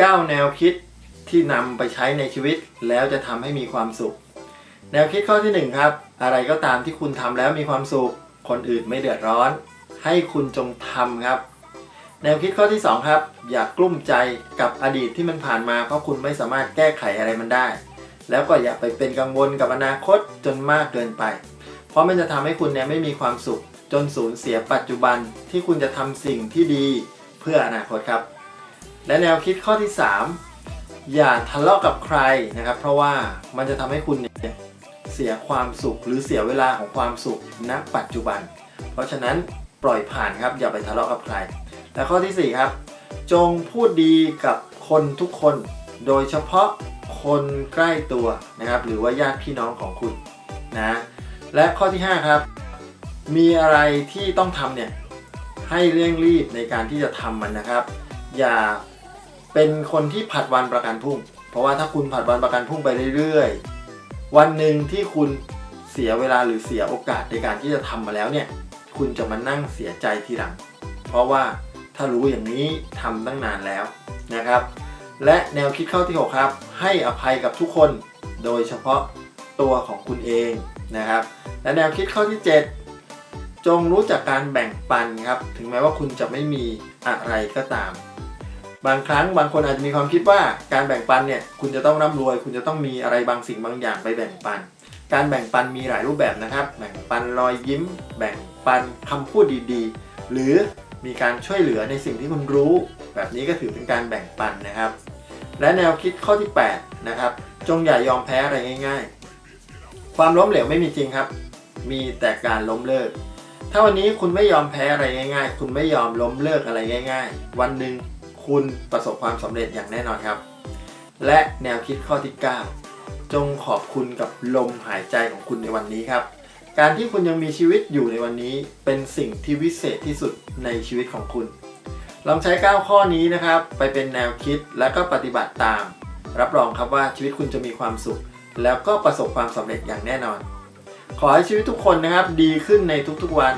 9 แนวคิดที่นำไปใช้ในชีวิต แล้วจะทำให้มีความสุข แนวคิดข้อที่ 1 ครับ อะไรก็ตามที่คุณทำแล้วมีความสุข คนอื่นไม่เดือดร้อน ให้คุณจงทำครับ แนวคิดข้อที่ 2 ครับ อย่ากกลุ้มใจกับอดีตที่มันผ่านมา เพราะคุณไม่สามารถแก้ไขอะไรมันได้ แล้วก็อย่าไปเป็นกังวลกับอนาคตจนมากเกินไป เพราะมันจะทำให้คุณเนี่ยไม่มีความสุข จนสูญเสียปัจจุบันที่คุณจะทำสิ่งที่ดีเพื่ออนาคตครับ และแนวคิดข้อที่ 3 อย่าทะเลาะกับใครนะครับ เพราะว่ามันจะทำให้คุณเนี่ยเสียความสุขหรือเสียเวลาของความสุขณปัจจุบัน เพราะฉะนั้นปล่อยผ่านครับอย่าไปทะเลาะกับใคร และข้อทีสี่ 4 ครับ จงพูดดีกับคนทุกคน โดยเฉพาะคนใกล้ตัวนะครับ หรือว่าญาติพี่น้องของคุณนะและข้อที่ 5 ครับ มีอะไรที่ต้องทำเนี่ยให้เร่งรีบในการที่จะทำมันนะครับ อย่า เป็นคนที่ผัดวันประกันพรุ่ง เพราะว่าถ้าคุณผัดวันประกันพรุ่งไปเรื่อยๆ วันหนึ่งที่คุณเสียเวลาหรือเสียโอกาสในการที่จะทำมาแล้วเนี่ย คุณจะมานั่งเสียใจทีหลัง เพราะว่าถ้ารู้อย่างนี้ทำตั้งนานแล้วนะครับ และแนวคิดข้อที่ 6 ครับ ให้อภัยกับทุกคน โดยเฉพาะตัวของคุณเองนะครับ และแนวคิดข้อที่ 7 จงรู้จักการแบ่งปันครับ ถึงแม้ว่าคุณจะไม่มีอะไรก็ตาม บางครั้งบางคนอาจจะมีความคิดว่าการแบ่งปันเนี่ยคุณจะต้องร่ำรวย คุณจะต้องมีอะไรบางสิ่งบางอย่างไปแบ่งปัน การแบ่งปันมีหลายรูปแบบนะครับ แบ่งปันรอยยิ้ม แบ่งปันคำพูดดีๆ หรือมีการช่วยเหลือในสิ่งที่คุณรู้ แบบนี้ก็ถือเป็นการแบ่งปันนะครับ และแนวคิดข้อที่8นะครับจงอย่ายอมแพ้อะไรง่าย ๆ ความล้มเหลวไม่มีจริงครับ มีแต่การล้มเลิกถ้าวันนี้คุณไม่ยอมแพ้อะไรง่าย ๆ คุณไม่ยอมล้มเลิกอะไรง่าย ๆ วันหนึ่ง คุณประสบความสำเร็จอย่างแน่นอนครับ และแนวคิดข้อที่ 9 จงขอบคุณกับลมหายใจของคุณในวันนี้ครับ การที่คุณยังมีชีวิตอยู่ในวันนี้เป็นสิ่งที่วิเศษที่สุดในชีวิตของคุณ ลองใช้ 9 ข้อนี้นะครับ ไปเป็นแนวคิดและก็ปฏิบัติตาม รับรองครับว่าชีวิตคุณจะมีความสุข แล้วก็ประสบความสำเร็จอย่างแน่นอน ขอให้ชีวิตทุกคนนะครับดีขึ้นในทุกๆวัน